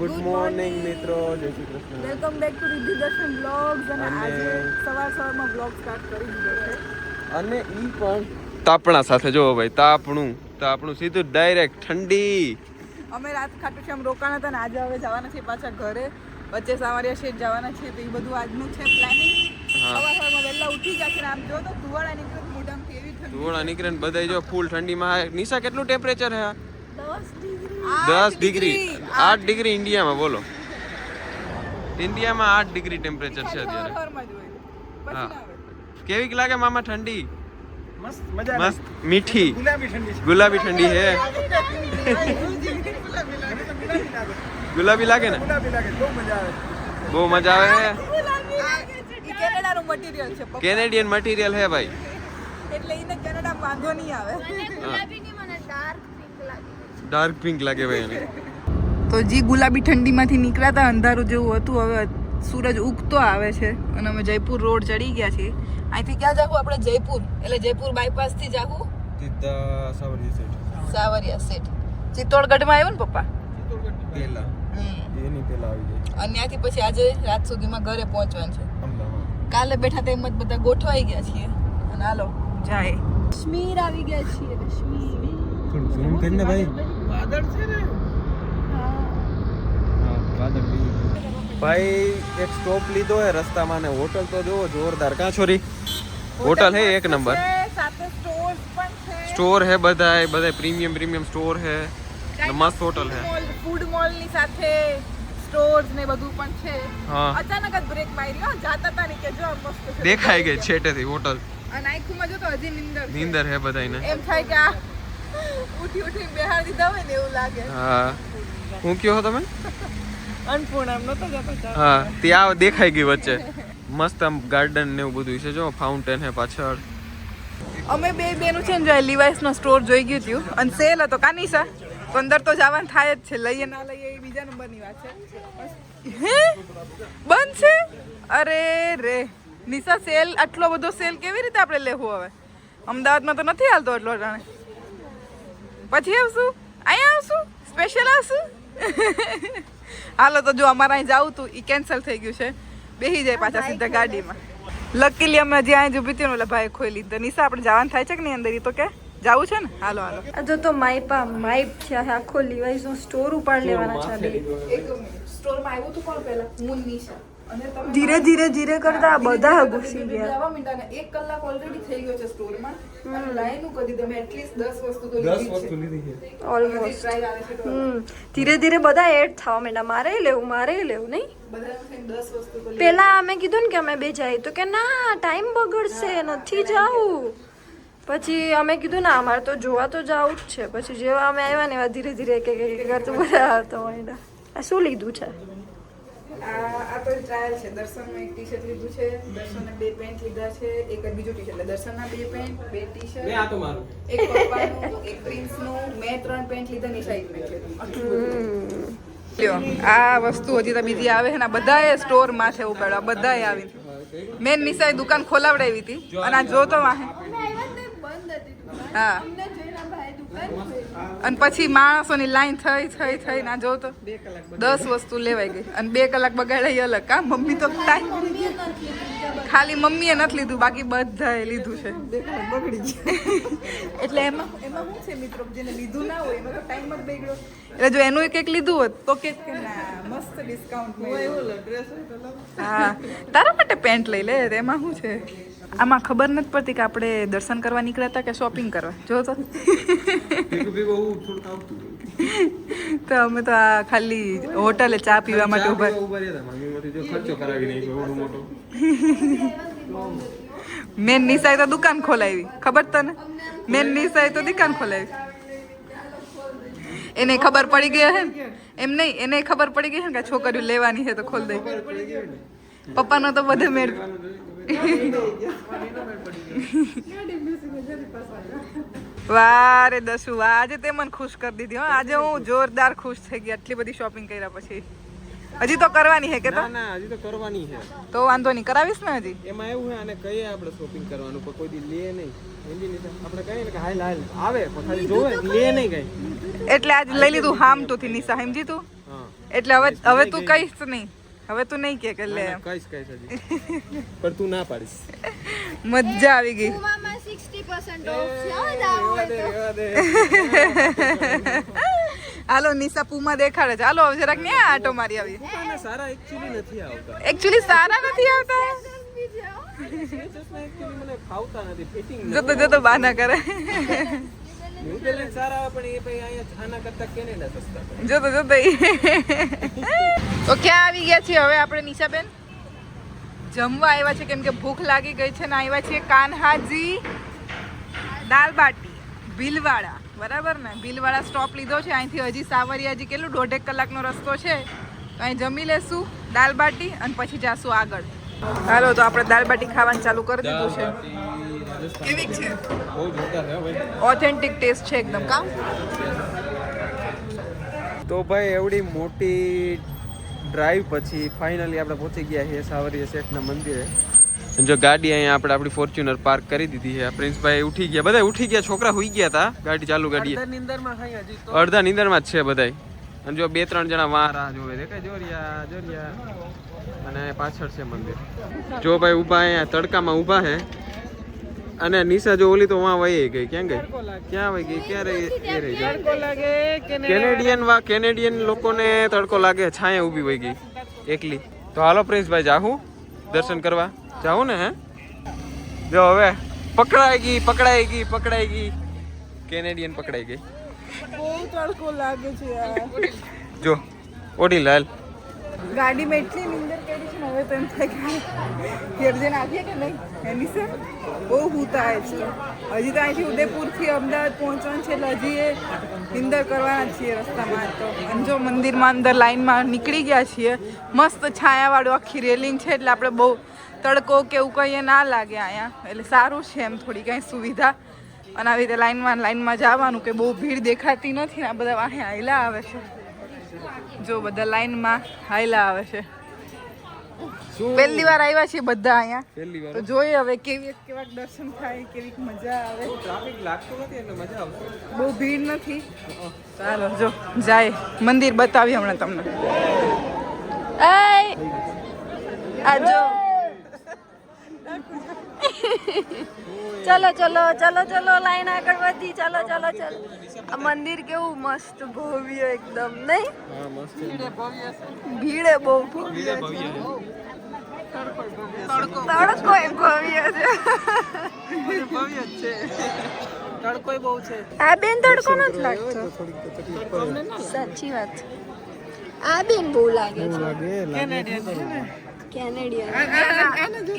Good morning મિત્રો. જય Shri Krishna welcome back to Riddhi Darshan blogs અને આજે સવાર સવારમાં બ્લોગ સ્ટાર્ટ કરી દીધો છે. અને ઈ પણ તાપણા સાથે. જોવો ભાઈ તાપણું તાપણું સીધું ડાયરેક્ટ ઠંડી. અમે રાત ખાટું શ્યામ રોકાણા હતા ને આજે હવે જવાના છીએ પાછા ઘરે. વચ્ચે સાવરિયા શેઠ જવાના છે તો એ બધું આજનું છે પ્લાનિંગ સવાર સવારમાં વહેલા ઉઠી ગયા છે આમ જો તો ધુવાડા નીકળે તો કેવી ઠંડી ધોળા નીકળે ને બધાય જો ફૂલ ઠંડીમાં. નિશા કેટલું ટેમ્પરેચર હે આઠ દસ ડિગ્રી. આઠ ડિગ્રી ઇન્ડિયામાં બોલો. ઇન્ડિયામાં આઠ ડિગ્રી ટેમ્પરેચર છે અત્યારે. હા. કેવીક લાગે મામા ઠંડી? મસ્ત મીઠી. ગુલાબી ઠંડી હે ગુલાબી લાગે ને? બહુ મજા આવે. કેનેડિયન મટીરિયલ હે ભાઈ. એટલે એને કેનેડા વાંધો નહીં આવે. ડાર્ક પિંક લાગે ભાઈ એને. તો જી ગુલાબી ઠંડીમાંથી નીકળ્યા હતા અંધારું જેવું હતું હવે સૂરજ ઉગતો આવે છે અને અમે જયપુર રોડ ચડી ગયા છીએ. અહીંથી ક્યાં જાવું આપણે? જયપુર. એટલે જયપુર બાયપાસથી જાવું? સીધા સાવરી સાઈડ સાવરિયા સેટ ચિત્તોડગઢમાં આવ્યો ને પપ્પા? પેલા. એની પેલા આવી જાય. અને ત્યાંથી પછી આજે રાત સુધીમાં ઘરે પહોંચવાનું છે. કાલે બેઠા તેમ જ બધા ગોઠવાઈ ગયા છીએ. અને હાલો જાય. કાશ્મીર આવી ગયા છીએ કાશ્મીર. થોડું ઝૂમ કરીને ભાઈ. વાદળ છે ને? ભાઈ એક સ્ટોપ લીધો હે રસ્તામાં ને હોટલ તો જોવો જોરદાર. કાં છોરી હોટલ હે એક નંબર સાથે સ્ટોર્સ પણ છે. સ્ટોર હે બધાય બધાય પ્રીમિયમ પ્રીમિયમ સ્ટોર હે. મસ્ત હોટલ હે. ફૂડ મોલની સાથે સ્ટોર્સ ને બધું પણ છે. હા. અચાનક જ બ્રેક માર્યો. જાતા તા કે જો મસ્ત દેખાઈ ગઈ છેટેથી હોટલ અને આંખમાં જો તો હજી નીંદર. નીંદર હે બધાયને. એમ થાય કે આ ઉઠી ઉઠી બેહાર દીધા હોય ને એવું લાગે. હા. હું કયો હો તમે? અન્નપૂર્ણા એમ નતો જતો હા ત્યાં દેખાઈ ગઈ વચ્ચે. મસ્ત આમ ગાર્ડન ને એવું બધું છે જો ફાઉન્ટેન હે પાછળ. અમે બે બેનું છે ને જો લિવાઇસ નો સ્ટોર જોઈ ગયું હતું અને સેલ હતો કાનીસા તો અંદર તો જવાનું થાય જ છે લઈએ ના લઈએ એ બીજા નંબરની વાત છે. હે? બંધ છે? અરે રે. નિશા સેલ આટલો બધો સેલ કેવી રીતે આપણે લેવું હવે? અમદાવાદમાં તો નથી હાલતો એટલો જાણે પછી આવશું અહીંયા આવશું? સ્પેશિયલ આવશું હાલો તો જો અમારે અહીં જવું તું. એ કેન્સલ થઈ ગયું છે. બેસી જાય પાછા સીધા ગાડીમાં. લકીલી અમે હજી અહીં જ ઊભી હતી ઓલા ભાઈ ખોઈ લીધી. નિશા આપણે જવાનું થાય છે કે નહીં અંદર? એ તો કે જવું છે ને? હાલો હાલો. આ જો તો માઇપા માઇપ છે આ આખો લિવાઇસ નો સ્ટોર ઉપાડ લેવાના છે એક સ્ટોરમાં આવ્યું હતું કોણ પહેલા? તમે ધીરે ધીરે ધીરે કરતા બધા ઘૂસી ગયા. જવા માંડ્યા ને એક કલાક ઓલરેડી થઈ ગયો છે સ્ટોરમાં. અને લાઈન કરી અમે એટલીસ્ટ દસ વસ્તુ તો લીધી વસ્તુ છે. લીધી છે. ઓલમોસ્ટ ટ્રાય આવે છે તો હમ. ધીરે ધીરે બધા એડ થવા માંડ્યા. મારે લેવું મારે લેવું નહીં? લીધી. પેલા અમે કીધું ને કે અમે બે જાય. તો કે ના ટાઈમ બગડશે નથી જાવું. પછી અમે કીધું ના અમારે તો જોવા તો જવું જ છે. પછી જેવા અમે આવ્યા ને એવા ધીરે ધીરે કે કરતું બધા આવતો માંડ્યા આ શું લીધું છે? આ આ તો ટ્રાયલ છે. દર્શનનું એક ટી શર્ટ લીધું છે. દર્શનના બે પેન્ટ લીધા છે. એક બીજું ટી શર્ટ એટલે દર્શનના બે પેન્ટ બે ટી શર્ટ એક પપ્પાનું એક પ્રિન્સનું મેં ત્રણ પેન્ટ લીધા નિશા પેન્ટ લીધું. આ વસ્તુ હજી તો બીજી આવે છે ને બધાએ સ્ટોરમાં છે ઉપાડવા બધાએ આવી મેં નિશાએ દુકાન ખોલાવડાવી હતી. અને આ જોતો વાહે. હા. અને પછી માણસોની લાઈન થઈ થઈ થઈ ના જો તો દસ વસ્તુ લેવાઈ ગઈ. અને બે કલાક બગાડાઈ અલગ. કા મમ્મી તો ટાઈમ ખાલી મમ્મીએ નથી લીધું બાકી બધાએ લીધું છે. બે બગડી ગયા એટલે એમાં એમાં શું છે મિત્રો? જેને લીધું ના હોય એમાં તો ટાઈમ જ બગડ્યો. એટલે જો એનું એક એક લીધું હોત તો કે કે મસ્ત ડિસ્કાઉન્ટ હા. તારા માટે પેન્ટ લઈ લે એમાં શું છે? આમાં ખબર નથી પડતી કે આપણે દર્શન કરવા નીકળ્યા હતા કે શોપિંગ કરવા. જો તો. તો અમે તો આ ખાલી હોટલે ચા પીવા માટે ઊભા મેન નિશાએ તો દુકાન ખોલાવી ખબર તને મેન નિશાએ તો દુકાન ખોલાવી એને ખબર પડી ગઈ હે એમ નહીં એને ખબર પડી ગઈ હે કે છોકરીઓ લેવાની છે તો ખોલ દે પપ્પાનો તો બધે મેળ વારે દસુ. આજે તે મને ખુશ કરી દીધી હો. આજે હું જોરદાર ખુશ થઈ ગઈ. આટલી બધી શોપિંગ કર્યા પછી. હજી તો કરવાની છે કે તો? ના ના હજી તો કરવાની છે. તો વાંધો નહીં. કરાવીશ ને હજી? એમાં એવું છે અને કહીએ આપણે શોપિંગ કરવાનું પણ કોઈ દી લે નહીં. આપણે કહીએ ને કે હાલ હાલ આવે પણ ખાલી જોવે લે નહીં કઈ. એટલે આજ લઈ લીધું હામ તો થી નિશા સમજી તું? એટલે હવે હવે તું કહીશ નહીં. હવે તું નહીં કે કે લે. કઈશ કઈશ હજી. પણ તું ના પાડીશ. મજા આવી ગઈ. મામા 60% ઓફ છે. હો, જાવું હાલો નિશા પુમા દેખાડે છે. હાલો જરાક ને આટો મારી આવી. સારા એકચ્યુઅલી નથી આવતા. એકચ્યુઅલી સારા નથી આવતા? જતો જતો બાના કરે. ન્યુ બેલેન્સ સારા આવે પણ એ પછી અહીંયા આના કરતા કેનેડા સસ્તા પડે. જતો જતો. તો. ક્યાં આવી ગયા છીએ હવે આપણે નિશાબેન? જમવા આવ્યા છે કેમ કે ભૂખ લાગી ગઈ છે ને આવ્યા છીએ કાનહાજી દાલ બાટી ભીલવાડા. બરાબર ને? ભીલવાડા સ્ટોપ લીધો છે. અહીંથી હજી સાવરિયા હજી કેટલું દોઢેક કલાકનો રસ્તો છે. તો અહીં જમી લેશું દાલ બાટી અને પછી જાશું આગળ. હાલો તો આપણે દાલ બાટી ખાવાનું ચાલુ કરી દીધું છે. કેવી છે? બહુ જોરદાર છે ભાઈ. ઓથેન્ટિક ટેસ્ટ છે એકદમ કામ તો ભાઈ એવડી મોટી ડ્રાઈવ પછી ફાઇનલી આપણે પહોંચી ગયા છીએ સાવરિયા શેઠના મંદિરે. જો ગાડી અહીંયા આપણે આપણી ફોર્ચ્યુનર પાર્ક કરી દીધી છે. પ્રિન્સભાઈ ઉઠી ગયા. બધા ઉઠી ગયા છોકરા હુઈ ગયા હતા ગાડી ચાલુ ગાડી અડધા નીંદરમાં જ છે બધાય. અને જો બે ત્રણ જણા વાં રાહ જોવે દેખાય જોરિયા જોરિયા. અને પાછળ છે મંદિર. જો ભાઈ ઊભા અહીંયા તડકામાં ઊભા છે. અને નિશા જો ઓલી તો વાં વહી ગઈ ક્યાં ગઈ? ક્યાં વહી ગઈ? ક્યાં રહી એ રહી લાગે કેનેડિયન વા કેનેડિયન લોકોને તડકો લાગે છાંય ઊભી વહી ગઈ એકલી. તો હાલો પ્રિન્સભાઈ જાહું. દર્શન કરવા. જાહું ને હે? જો હવે પકડાઈ ગઈ પકડાઈ ગઈ પકડાઈ ગઈ. કેનેડિયન પકડાઈ ગઈ. બહુ તડકો લાગે છે યાર. જો ઓડી લાલ ગાડીમાં એટલી નીંદર કરી છે હવે તો એમ થાય કે ઘેર આવીએ કે નહીં? એની સર બહુ હુતાય છે. હજી તો અહીંથી ઉદયપુરથી અમદાવાદ પહોંચવાનું છે, એટલે હજી એ નીંદર કરવાના છીએ રસ્તામાં. તો અને જો મંદિરમાં અંદર લાઈનમાં નીકળી ગયા છીએ, મસ્ત છાયાવાળું આખી રેલિંગ છે, એટલે આપણે બહુ તડકો કે એવું કંઈ ના લાગે અહીંયા. એટલે સારું છે એમ થોડી કંઈ સુવિધા. અને આવી રીતે લાઈનમાં લાઈનમાં જવાનું કે બહુ ભીડ દેખાતી નથી આ બધા વાહે આવેલા આવે છે. જો બધા લાઈનમાં હાઈલા આવે છે. પહેલી વાર આવ્યા છીએ બધા અહીંયા. પહેલી વાર. તો જોઈએ હવે કેવી કેવા દર્શન થાય કેવી મજા આવે. ટ્રાફિક લાગતો નથી એટલે મજા આવશે. બહુ ભીડ નથી. ચાલો જો જાય. મંદિર બતાવી હમણાં તમને! આ જો. ચલો ચલો ચલો ચલો લાઈન આગળ વધી. ચલો ચલો ચલો. આ મંદિર કેવું મસ્ત ભવ્ય એકદમ નહીં? ભીડે બહુ ભવ્ય તડકો ભવ્ય છે. ભવ્ય તડકો બહુ છે. આ બેન તડકો નથી લાગતો? સાચી વાત. આ બેન બહુ લાગે છે. કેનેડિયન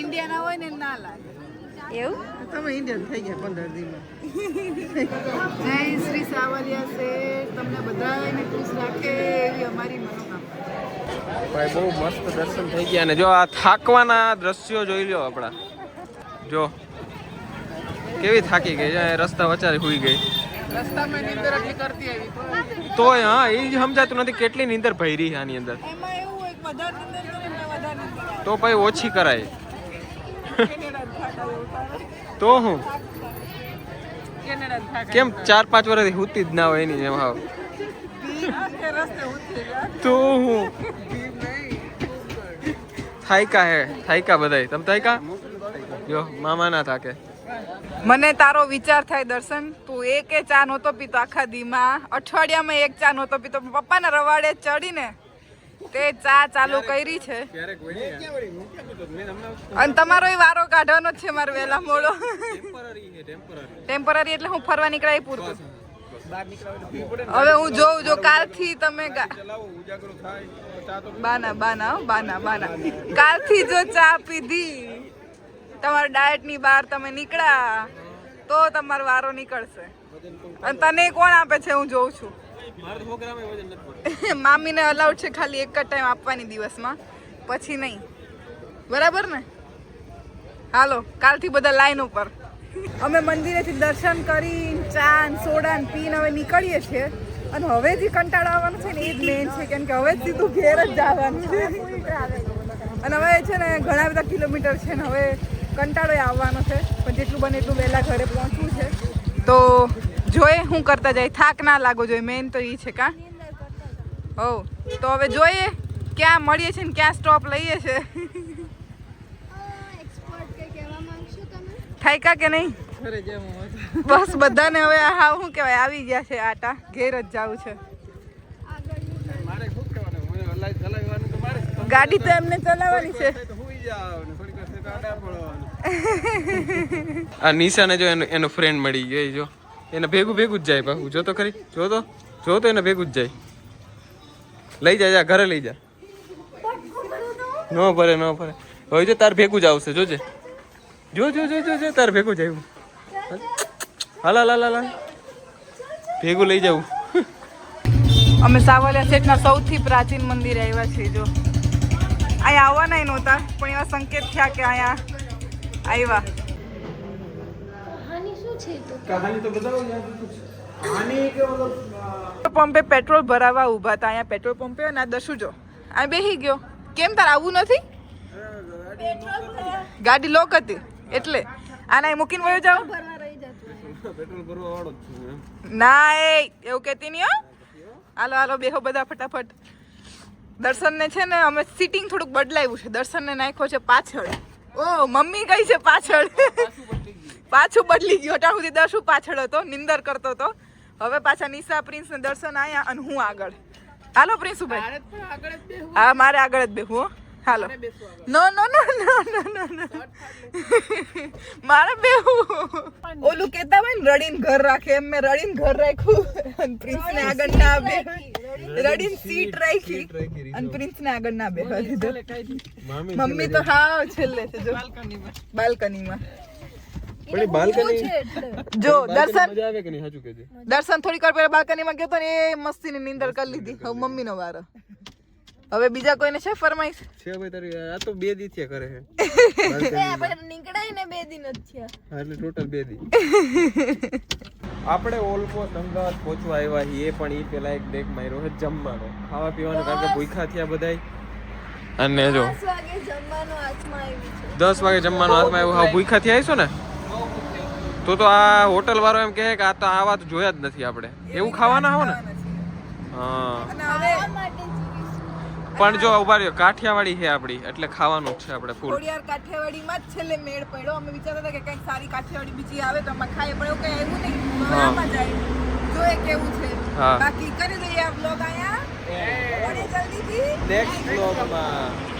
ઇન્ડિયાના હોય ને ના લાગે. એવું? તમે ઇન્ડિયન થઈ ગયા પંદર દિવસ જય શ્રી સાવરિયા છે તમને બધાને ખુશ રાખે એવી અમારી મનોકામના. ભાઈ બહુ મસ્ત દર્શન થઈ ગયા અને જો આ થાકવાના દ્રશ્યો જોઈ લ્યો આપણા. જો. કેવી થાકી ગઈ? છે રસ્તા વચારે હુઈ ગઈ. રસ્તામાં નીંદર એટલી કરતી આવી તોય હા એ જ સમજાતું નથી કેટલી નીંદર ભરી આની અંદર. એમાં એવું હોય વધારે નીંદર કરે વધારે નીંદર તો પછી ઓછી કરાય. તો હું. કેમ ચાર પાંચ વર્ષથી હુતી જ ના હોય એની જેમ હાવ. તો હું? થાયકા હે, થાયકા બધાય. તમ થાયકા? જો મામા ના થાકે. મને તારો વિચાર થાય દર્શન. તું એકે ચા નહોતો પીતો આખા દીમાં. અઠવાડિયામાં એક ચા નહોતો પીતો. પપ્પાના રવાડે ચડીને તે ચા ચાલુ કરી છે. અને તમારો વારો કાઢવાનો જ છે મારો વહેલા મોડો. ટેમ્પરરી એટલે હું ફરવા નીકળાય પૂરતું. હવે હું જોઉં જો કાલથી તમે બાના બાના બાના બાના. કાલથી જો ચા પીધી તમારા ડાયટની બહાર તમે નીકળ્યા તો તમારો વારો નીકળશે. અને તને કોણ આપે છે હું જોઉં છું. મામીને અલાઉડ છે ખાલી એક જ ટાઈમ આપવાની દિવસમાં. પછી નહીં. બરાબર ને? હાલો, કાલથી બધા લાઈન ઉપર. અમે મંદિરેથી દર્શન કરી ચા સોડા પીને હવે નીકળીએ છીએ. અને હવે જે કંટાળો આવવાનો છે ને, એ જ મેઇન છે, કેમ કે હવે સીધું ઘેર જ જવાનું છે. અને હવે છે ને, ઘણા બધા કિલોમીટર છે ને, હવે કંટાળો આવવાનો છે. પણ જેટલું બને એટલું વહેલા ઘરે પહોંચવું છે. તો જોઈએ હું કરતા જાય? થાક ના લાગવો જોઈએ મેઇન તો એ છે કા? ઓ, તો હવે જોઈએ ક્યાં મળીએ છીએ ને ક્યાં સ્ટોપ લઈએ છે? થાય કા કે નહીં? બસ બધાને હવે હા શું કહેવાય, આવી ગયા છે આટા, ઘેર જ જવું છે. ગાડી તો એમને ચલાવવાની છે. આ નિશાને જો એનો એનો ફ્રેન્ડ મળી ગયો જો. એને ભેગું ભેગું જ જાય પાછું જો તો ખરી? જો તો જો તો એને ભેગું જ જાય. લઈ જા ઘરે લઈ જા. ન ભરે ન ભરે. હવે જો તાર ભેગું જ આવશે, જોજે. જો જો જો જો તાર ભેગું જ આવ્યું. હાલા, હાલ લા. ભેગું લઈ જવું અમે સાવલિયા સેટના સૌથી પ્રાચીન મંદિરે આવ્યા છીએ, જો. અહીંયા આવવાના નહોતા, પણ એવા સંકેત થયા કે અહીંયા આવ્યા. છે કહાની તો બતાવો યાર કહાની કે મતલબ પંપે પેટ્રોલ ભરાવા ઊભા હતા અહીંયા પેટ્રોલ પંપે ના દસુ જો. આ બેહી ગયો. કેમ તાર આવું નથી? ગાડી લોક હતી એટલે. આના મૂકીને વયો જાઓ. ભરવા રહી જતું પેટ્રોલ ભરવા વાળો જ છું એમ. ના એ એવું કહેતી નહીં હો. હાલો હાલો બેહો બધા ફટાફટ. દર્શનને છે ને અમે સિટિંગ થોડુંક બદલાવ્યું છે. દર્શનને નાખ્યો છે પાછળ. ઓ મમ્મી ગઈ છે પાછળ. પાછું બદલી ગયો. અટાણ સુધી દર્શુ પાછળ હતો? નિંદર કરતો હતો. હવે પાછા નિશા પ્રિન્સ ને દર્શન આયા અને હું આગળ. હાલો પ્રિન્સુભાઈ હા મારે આગળ જ બેહું હો. હાલો. નો નો નો નો નો નો નો. મારે બેહું ઓલું કેતા હોય ને રડીન ઘર રાખે એમ મેં રડીન ઘર રાખ્યું. અને પ્રિન્સ ને આગળ ના બે રડીન સીટ રાખી. અને પ્રિન્સ ને આગળ ના બેહવા દીધો. મમ્મી તો હા છેલ્લે છે જો. બાલ્કનીમાં. પણ બાલ્કની જો દર્શન મજા આવે કે નહીં? સાચું કહેજે. દર્શન થોડીક વાર પહેલા બાલ્કનીમાં ગયો તો ને એ મસ્તીની નીંદર કરી લીધી. હવે મમ્મીનો વારો. હવે બીજા કોઈને છે ફરમાઈશ? છે ભાઈ તારી આ તો બે દી થયા કરે છે આપણે નીકળાય ને બે દિન જ થયા. એટલે ટોટલ બે દી. આપણે ઓલમોસ્ટ અમદાવાદ પહોંચવા આવ્યા છીએ. પણ એ પેલા એક બ્રેક માર્યો છે જમવાનો. ખાવા પીવાનું કારણ કે ભૂખા થયા બધાય. અને જો. દસ વાગે જમવાનું હાથમાં આવી છે. 10 વાગે જમવાનું હાથમાં આવ્યું. હા ભૂખા થયા આવીશું ને? તો તો આ હોટલ વાળો એમ કહે કે આ તો આવા વાત જોયા જ નથી આપણે. એવું ખાવાના હો ને? હા. પણ જો ઊભા રહ્યો કાઠિયાવાડી છે આપણી એટલે ખાવાનું જ છે આપણે ફૂલ ખોડિયાર કાઠિયાવાડીમાં જ છેલ્લે મેળ પડ્યો. અમે વિચારતા હતા કે કંઈક સારી કાઠિયાવાડી બીજી આવે તો અમે ખાઈએ પણ એવું કંઈ આવ્યું નહીં. આમાં જાય. જોઈએ કેવું છે. બાકી કરી દઈએ આ બ્લોગ મળીએ જલ્દીથી. નેક્સ્ટ બ્લોગમાં